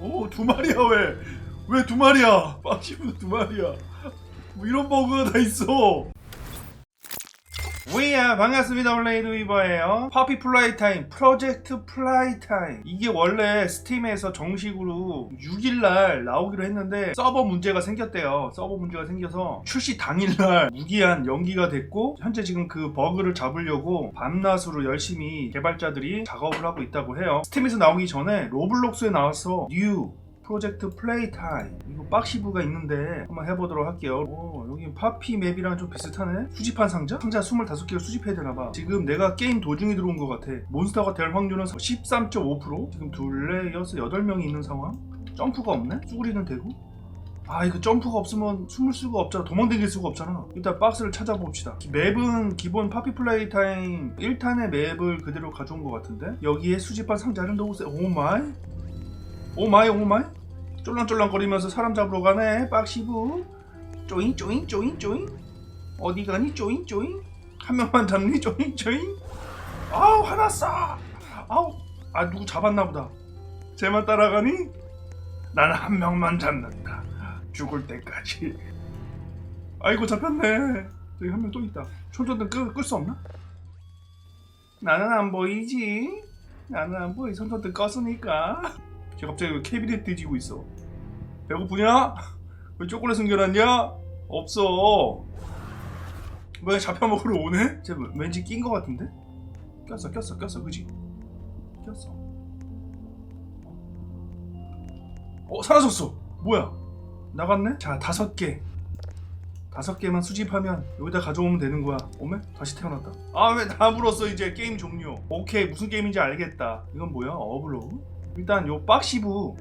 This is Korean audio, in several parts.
오두 마리야 왜? 왜 두 마리야? 빡치면 두 마리야. 뭐 이런 버그가 다 있어. 우이야 반갑습니다. 원래 이브이버예요. 파피 플라이 타임 프로젝트 플라이 타임 이게 원래 스팀에서 정식으로 6일날 나오기로 했는데 서버 문제가 생겼대요. 서버 문제가 생겨서 출시 당일날 무기한 연기가 됐고 현재 지금 그 버그를 잡으려고 밤낮으로 열심히 개발자들이 작업을 하고 있다고 해요. 스팀에서 나오기 전에 로블록스에 나와서 뉴 프로젝트 플레이 타임. 이거 박시브가 있는데 한번 해보도록 할게요. 오 여기 파피 맵이랑 좀 비슷하네? 수집한 상자? 상자 25개를 수집해야 되나봐. 지금 내가 게임 도중에 들어온 것 같아. 몬스터가 될 확률은 13.5% 지금 둘레 여섯 여덟 명이 있는 상황? 점프가 없네? 쭈구리는 되고 아 이거 점프가 없으면 숨을 수가 없잖아. 도망다닐 수가 없잖아. 일단 박스를 찾아봅시다. 맵은 기본 파피 플레이 타임. 1탄의 맵을 그대로 가져온 것 같은데? 여기에 수집한 상자를 넣으세요 오마이? 오마이 오마이 쫄랑쫄랑거리면서 사람 잡으러 가네. 빡시부. 쪼잉 쪼잉 쪼잉 쪼잉. 어디 가니? 쪼잉 쪼잉. 한 명만 잡니? 쪼잉 쪼잉. 아우 화났어. 아우 아 누구 잡았나 보다. 쟤만 따라가니? 나는 한 명만 잡는다. 죽을 때까지. 아이고 잡혔네. 저기 한 명 또 있다. 손전등 끌수 없나? 나는 안 보이지. 나는 안 보이. 손전등 껐으니까 쟤 갑자기 왜 캐비넷 뒤지고 있어? 배고프냐? 왜 초콜릿 숨겨놨냐? 없어. 왜 잡혀 먹으러 오네? 쟤 왠지 낀거 같은데? 꼈어, 꼈어, 꼈어, 그지? 꼈어. 어, 사라졌어. 뭐야? 나갔네? 자, 다섯 개. 다섯 개만 수집하면 여기다 가져오면 되는 거야. 오메? 다시 태어났다. 아, 왜 다 물었어, 이제. 게임 종료. 오케이, 무슨 게임인지 알겠다. 이건 뭐야? 어블로? 일단 요 박시부.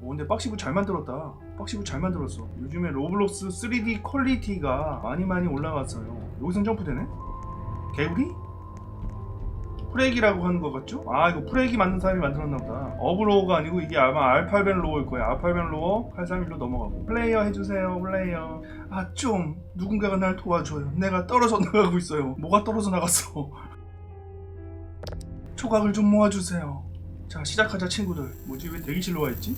오 근데 박시부 잘 만들었다. 박시부 잘 만들었어. 요즘에 로블록스 3D 퀄리티가 많이 많이 올라갔어요. 여기선 점프되네? 개구리? 프레기라고 하는 것 같죠? 아 이거 프레기 만든 사람이 만들었나 보다. 어브로우가 아니고 이게 아마 알파벳 로어일 거야 알파벳 로어 831로 넘어가고. 플레이어 해주세요 플레이어. 아 좀 누군가가 날 도와줘요. 내가 떨어져 나가고 있어요. 뭐가 떨어져 나갔어? 초각을 좀 모아주세요 자 시작하자 친구들. 뭐지? 왜 대기실로 와있지?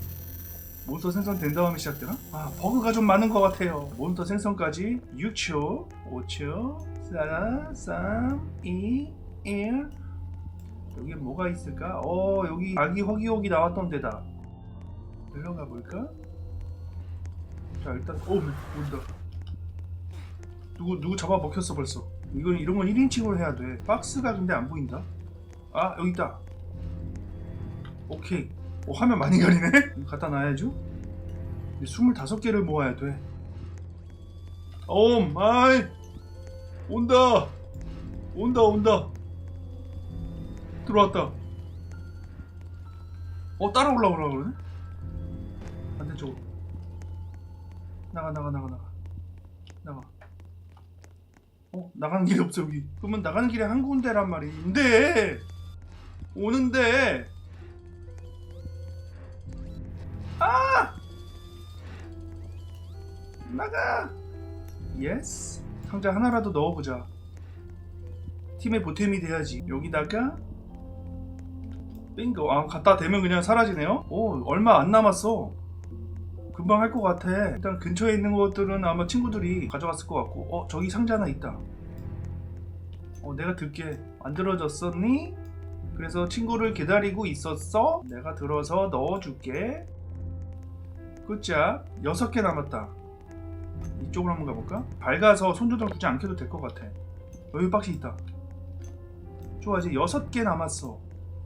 몬스터 생성 된 다음에 시작되나? 아 버그가 좀 많은 것 같아요. 몬스터 생성까지 6초 5초 4 3 2 1 여기에 뭐가 있을까? 어 여기 아기 허기허기 나왔던 데다. 들어가 볼까? 자 일단 오 온다. 누구 누구 잡아 먹혔어 벌써. 이건 이런 건 1인칭으로 해야 돼. 박스가 근데 안 보인다. 아 여기 있다 오케이. 오, 화면 많이 가리네? 갖다 놔야죠? 25개를 모아야 돼. 오 마이! 온다! 온다, 온다! 들어왔다. 어, 따라 올라오려고 그러네? 반대쪽으로. 나가, 나가, 나가, 나가. 나가. 어, 나가는 길이 없어, 여기. 그러면 나가는 길에 한 군데란 말인데! 오는데! 나가! 예스. 상자 하나라도 넣어보자. 팀의 보탬이 돼야지. 여기다가 빙고. 아, 갖다 대면 그냥 사라지네요? 오, 얼마 안 남았어. 금방 할 것 같아. 일단 근처에 있는 것들은 아마 친구들이 가져갔을 것 같고. 어, 저기 상자 하나 있다. 어, 내가 들게. 안 들어졌었니? 그래서 친구를 기다리고 있었어? 내가 들어서 넣어줄게. 끝자 여섯 개 남았다. 이쪽으로 한번 가볼까? 밝아서 손조절 굳이 안 켜도 될 것 같아. 여기 박스 있다. 좋아 이제 여섯 개 남았어.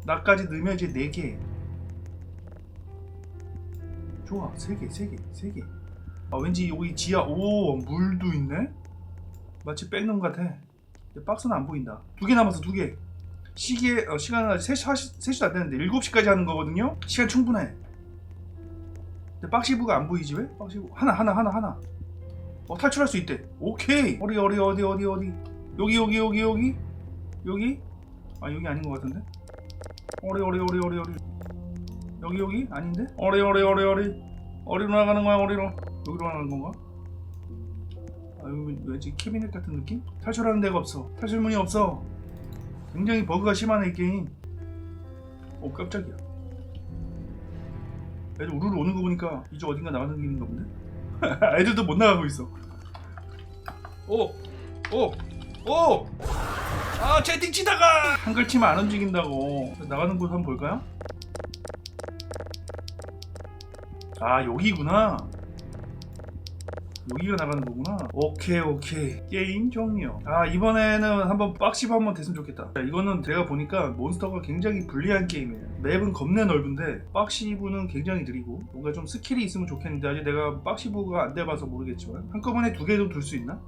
나까지 넣으면 이제 네 개. 좋아 세 개, 세 개, 세 개. 아 왠지 여기 지하 오 물도 있네. 마치 백룸 같아. 근데 박스는 안 보인다. 두 개 남았어 두 개. 시계 어, 시간은 아직 3시, 3시 도 안 됐는데 7시까지 하는 거거든요. 시간 충분해. 근데 박시부가 안 보이지 왜? 박시부 하나 하나 하나 하나 어 탈출할 수 있대. 오케이. 어디 어디 어디 어디 어디? 여기 여기 여기 여기? 여기? 아 여기 아닌 것 같은데? 어리 어리 어리 어리 어리 여기 여기? 아닌데? 어리 어리 어리 어리 어디로 나가는 거야 어디로? 여기로 나가는 건가? 아 여기 왠지 캐비넷 같은 느낌? 탈출하는 데가 없어. 탈출문이 없어. 굉장히 버그가 심하네 이 게임. 오 깜짝이야. 애들 우르르 오는 거 보니까 이제 어딘가 나가는 길인가 본데? 애들도 못 나가고 있어. 오! 오! 오! 아 채팅 치다가 한 글 치면 안 움직인다고 나가는 곳 한번 볼까요? 아 여기구나 여기가 나가는 거구나. 오케이 오케이. 게임 종료. 아 이번에는 한번 빡시브 한번 됐으면 좋겠다. 자, 이거는 제가 보니까 몬스터가 굉장히 불리한 게임이에요. 맵은 겁내 넓은데 빡시브는 굉장히 느리고 뭔가 좀 스킬이 있으면 좋겠는데 아직 내가 빡시브가 안 돼봐서 모르겠지만 한꺼번에 두 개도 둘 수 있나?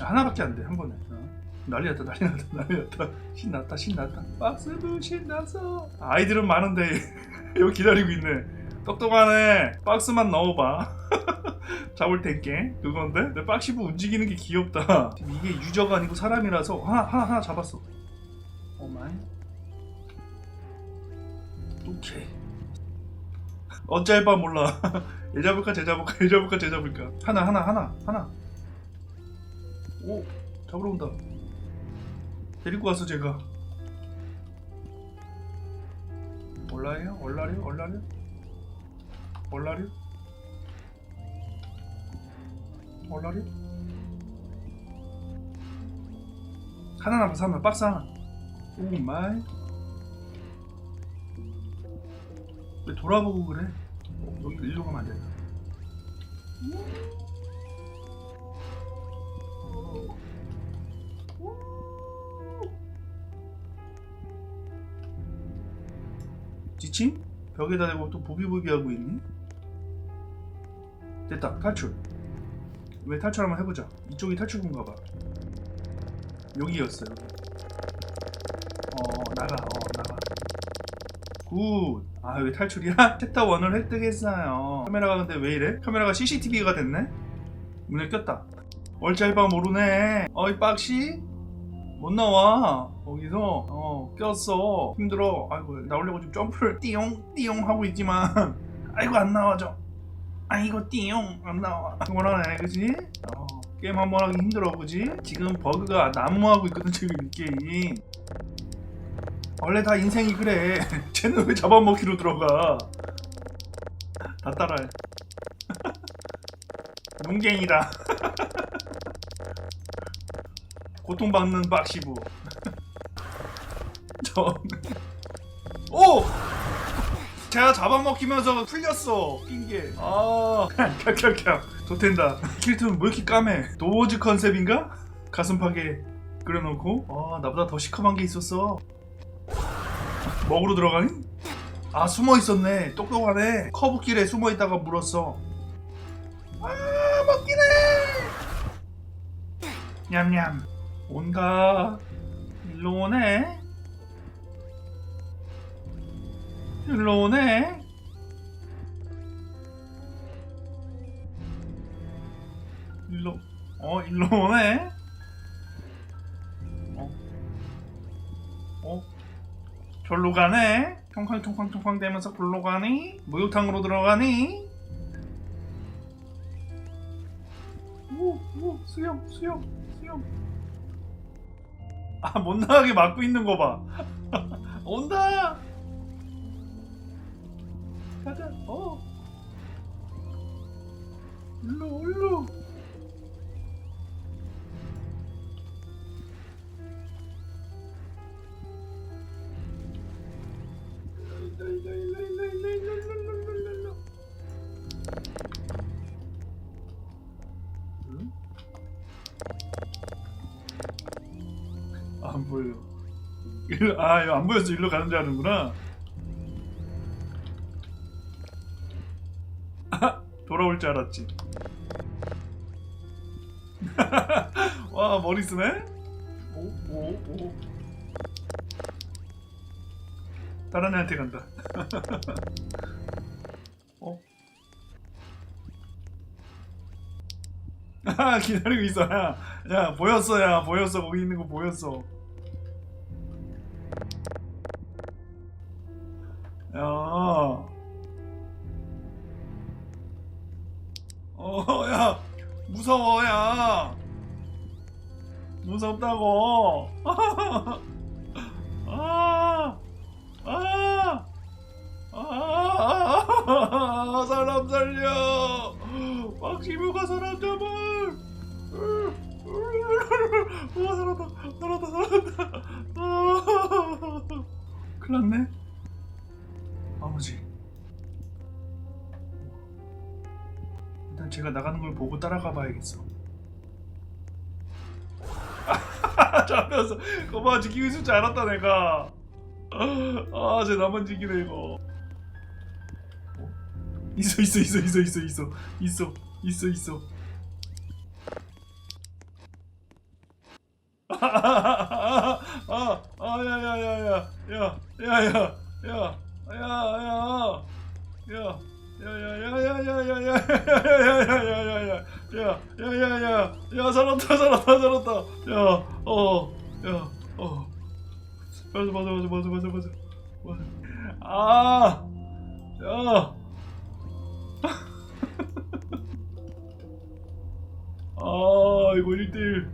하나밖에 안 돼 한 번에. 어. 난리 났다 난리 났다 난리 났다. 신났다 신났다. 박스부 신났어. 아이들은 많은데 여기 기다리고 있네 똑똑하네. 박스만 넣어봐. 잡을 텐게 그건데? 근데 박시부 움직이는 게 귀엽다. 이게 유저가 아니고 사람이라서 하나 하나 하나 잡았어. 오마이. 오케이. 어쩔 바 몰라. 얘 잡을까 쟤 잡을까 얘 잡을까 쟤 잡을까. 하나 하나 하나 하나. 오 잡으러 온다. 데리고 왔어 제가. 올라요? 올라요? 올라요 올라요 올라요 하나 남았어 하나 박스 하나. 오 마이. 왜 돌아보고 그래? 어, 여기 일로 가면 안 된다 지침? 벽에다 대고 또 부비부비 하고 있니? 됐다 탈출 왜 탈출 한번 해보자 이쪽이 탈출구인가 봐 여기였어 여기 어 나가 어 나가 굿아 여기 탈출이야? 챕터 1을 획득했어요 카메라가 근데 왜 이래? 카메라가 CCTV가 됐네? 문에 꼈다 얼짤바 모르네 어이 빡시? 못 나와. 거기서 어 꼈어. 힘들어. 아이고 나오려고 지금 점프를 띠용 띠용 하고 있지만 아이고 안 나와져. 아이고 띠용 안 나와. 그만하네 그지? 어, 게임 한 번 하기 힘들어 그지? 지금 버그가 난무하고 있거든 지금 이 게임 원래 다 인생이 그래. 쟤는 왜 잡아먹기로 들어가? 다 따라해. 문갱이다 고통받는 박시부. 저 오! 제가 잡아먹히면서 풀렸어 낀게 아 캬캬캬. 좋텐다. 킬트는 왜 이렇게 까매? 도어즈 컨셉인가? 가슴팍에 끓여놓고? 아 나보다 더 시커먼 게 있었어. 먹으러 들어가니? 아 숨어 있었네. 똑똑하네. 커브길에 숨어 있다가 물었어. 아 먹기네! 냠냠 온다 일로 오네 일로 오네 일로 어 일로 오네 어 어? 절로 가네 통쾅통쾅통쾅 대면서 골로 가니 목욕탕으로 들어가니 오, 오, 수영, 수영, 수영. 아, 못 나가게 막고 있는 거 봐. 온다! 가자, 어. 일로, 일로. 아, 이거 안 보여서 일로 가는 줄 아는구나. 아, 돌아올 줄 알았지. 와, 머리 쓰네? 오, 오, 오. 다른 애한테 간다. 어? 아, 기다리고 있어. 야, 야, 보였어, 야, 보였어. 거기 있는 거 보였어. 야. 어, 야. 무서워, 야. 무섭다고. 아, 아. 아. 아. 사람 살려. 박시부가 사람 잡아. 와, 살았다. 살았다. 살았다. 아. 큰일 났네. 아버지. 일단 제가 나가는 걸 보고 따라가 봐야겠어. 잡혀서 거봐 지키고 있을 줄 알았다 내가. 아쟤 나만 지키네 이거. 어? 있어 있어 있어 있어 있어 있어. 있어 있어 있어. 야야야야야야야 야야야야야야야야야야야야야야야야야 살았다 살았다 살았다 야어야어 맞아 맞아 맞아 맞아 맞아 맞아 맞아 아야 아 이거 1대1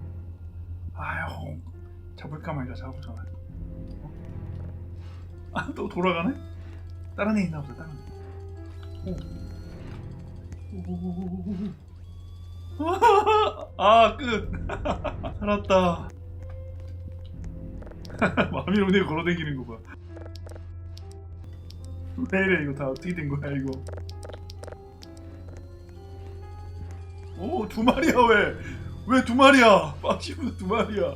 아휴 잡을까 말까 잡을까 말까 아 또 돌아가네? 다른 애 있나 보다 다른 애 오. 아끝 살았다 마미로네 걸어다니는 거봐 왜 이래 이거 다 어떻게 된 거야 이거 오 두 마리야 왜? 왜 두 마리야? 빡치면 두 마리야.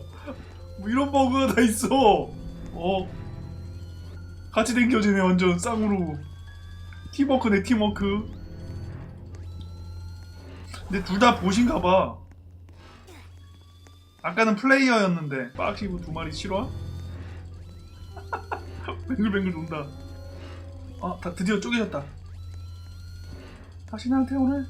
뭐 이런 버그가 다 있어. 어? 같이 댕겨지네 완전 쌍으로. 팀워크네 팀워크. 근데 둘 다 보신가 봐. 아까는 플레이어였는데 빡치고 두 마리 실화? 뱅글뱅글 돈다. 아, 다 드디어 쪼개졌다. 다시 나한테 오늘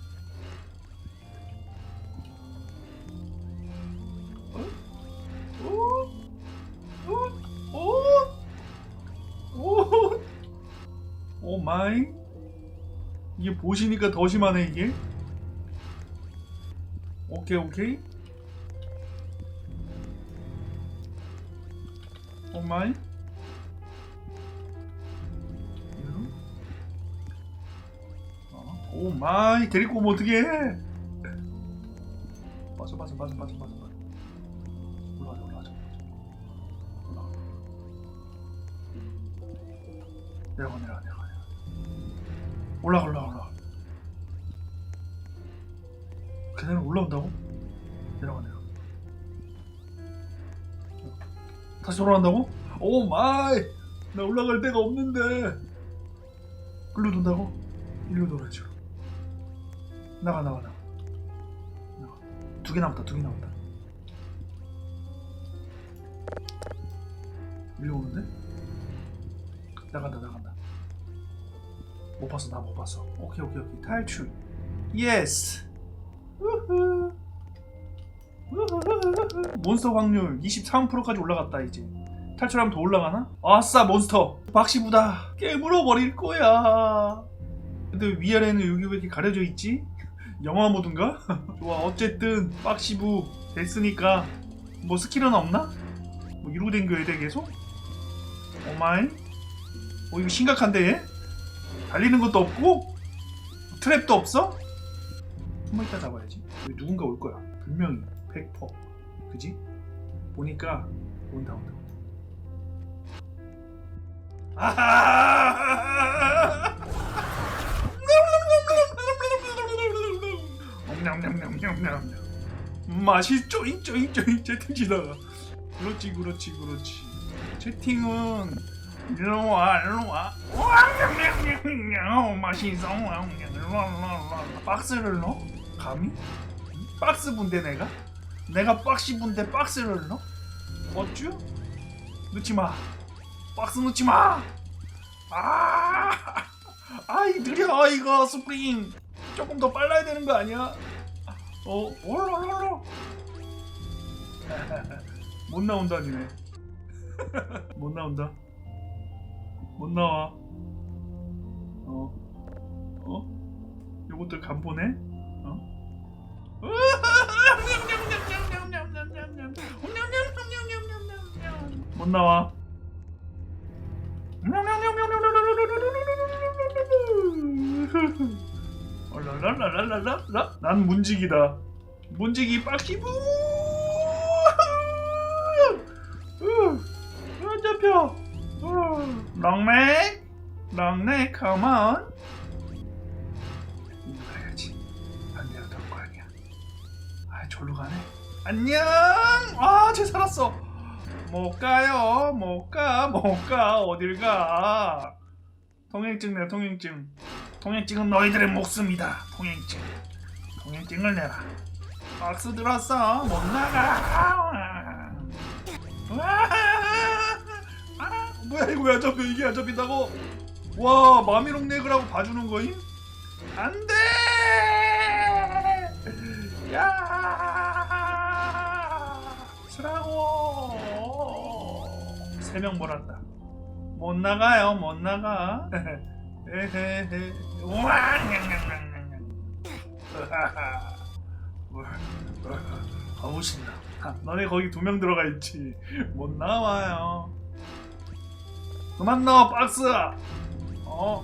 이게 보시니까 더 심하네 이게? 오케이 오케이. 오 마이? 어, 오 마이 데리고 오면 어떡해? 맞아 맞아 맞아 맞아 맞아 다시 돌아간다고? 오 마이! 나 올라갈 데가 없는데. 글로 돈다고? 일로 돌아야지 나가 나가 나가. 나가. 두 개 남았다 두 개 남았다. 일로 오는데? 나간다 나간다. 못 봤어 나 못 봤어. 오케이 오케이 오케이. 탈출. 예스 몬스터 확률 23%까지 올라갔다 이제 탈출하면 더 올라가나? 아싸 몬스터 박시부다 깨물어 버릴 거야 근데 위아래는 여기 왜 이렇게 가려져 있지? 영화 모드인가? 좋아 어쨌든 박시부 됐으니까 뭐 스킬은 없나? 뭐 이러고 댕겨야 돼 계속? 오마이 어 이거 심각한데 얘? 달리는 것도 없고 트랩도 없어? 숨어 있다 잡아야지 여기 누군가 올 거야 분명히 100% 그지? 보니까 온다 온다! 냠냠냠냠냠냠 맛이 쪼잉 쪼잉 쪼잉 채팅치다 그렇지 그렇지 그렇지 채팅은 일로 와 일로 와 맛있어 박스를 넣어? 감히? 박스 분대 내가? 내가 박시 분대 박스를 넣어? 어쭈? 넣지 마 박스 넣지 마 아, 아이 느려 이거 스프링 조금 더 빨라야 되는 거 아니야? 어, 올라올라. 못 나온다 니네. 못 나온다. 못 나와. 어, 어? 요것들 간 보네. 어? 못 나와. 난 문지기다. 문지기 빡시부. 안 잡혀. 어. 롱넥 롱넥 컴온 가야지. 반대로 돌거 아니야. 아 절로 가네. 안녕! 아 쟤 살았어 못 가요 못 가 못 가 어딜 가. 통행증 내 통행증. 통행증은 너희들의 목숨이다 통행증. 통행증을 내라. 박스 들었어 못 나가. 와 아, 뭐야 이거 왜안 잡혀? 이게 안 잡힌다고? 와 마미롱 내그라고 봐주는 거임? 안 돼! 야! 쓰라고 세 명 몰았다. 못 나가요 못 나가. 에헤헤 우와 신나 아, 너네 거기 두 명 들어가 있지. 못 나와요. 그만 넣어 박스! 어?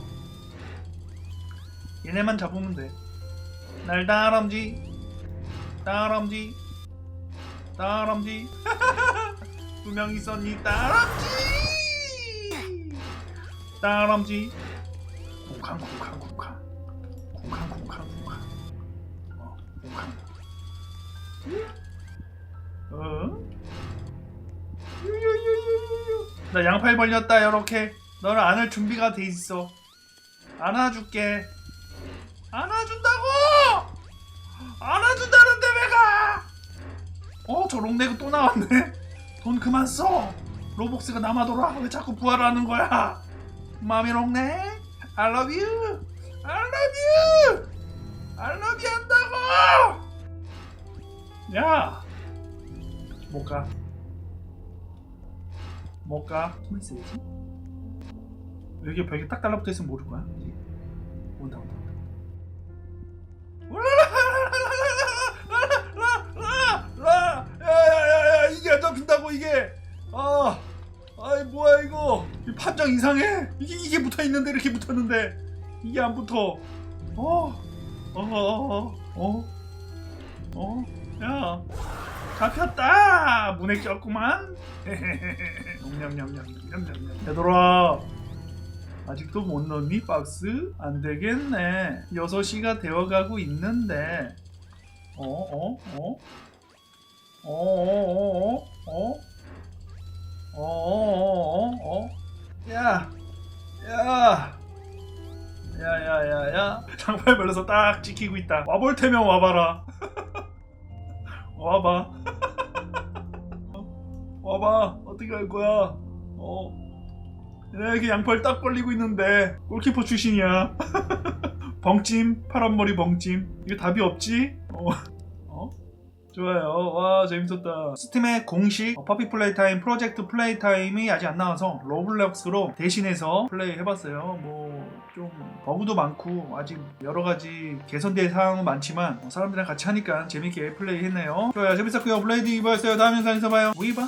얘네만 잡으면 돼날 다람쥐 다람쥐 다람쥐 두 명 있었니 다람쥐 다람쥐 쿵쾅 쿵쾅 쿵쾅. 쿵쾅 쿵쾅 쿵쾅. 어 쿵쾅. 어? 나 양팔 벌렸다 요렇게. 너를 안을 준비가 돼 있어. 안아줄게. 안아준다고! 안아준다는데 왜 가? 어저 롱내그 또 나왔네 돈 그만 써 로복스가 남아돌아 왜 자꾸 부활하는 거야 마미 롱내 I love you I love you I love you 한다고 야 못 가. 못 가. 있어야지. 여기 벽에 딱 달라붙어 있으면 모를 거야. 온다 온다. 이게. 아, 아이 뭐야 이거. 이 판정 이상해. 이게 이게 붙어 있는데 이렇게 붙었는데 이게 안 붙어. 어, 어, 어, 야. 잡혔다 문에 꼈구만 냠냠냠냠냠냠 얘들아 아직도 못 넣니 박스? 안 되겠네 6시가 되어가고 있는데 어? 어? 어? 어? 어? 어? 어? 어? 어? 어? 어? 야! 야! 야야야야 장발 벌려서 딱 지키고 있다 와볼 테면 와봐라 와봐. 와봐. 어떻게 할 거야? 어. 내가 이렇게 양팔 딱 벌리고 있는데 골키퍼 출신이야. 벙찜, 파란머리 벙찜. 이거 답이 없지? 어. 어? 좋아요. 와 재밌었다. 스팀의 공식 어, 퍼피 플레이 타임 프로젝트 플레이 타임이 아직 안 나와서 로블록스로 대신해서 플레이 해봤어요. 뭐 좀 버그도 많고 아직 여러 가지 개선될 사항은 많지만 어, 사람들이랑 같이 하니까 재밌게 플레이 했네요. 좋아요. 재밌었고요. 블레이드 이버였어요. 다음 영상에서 봐요. 위바.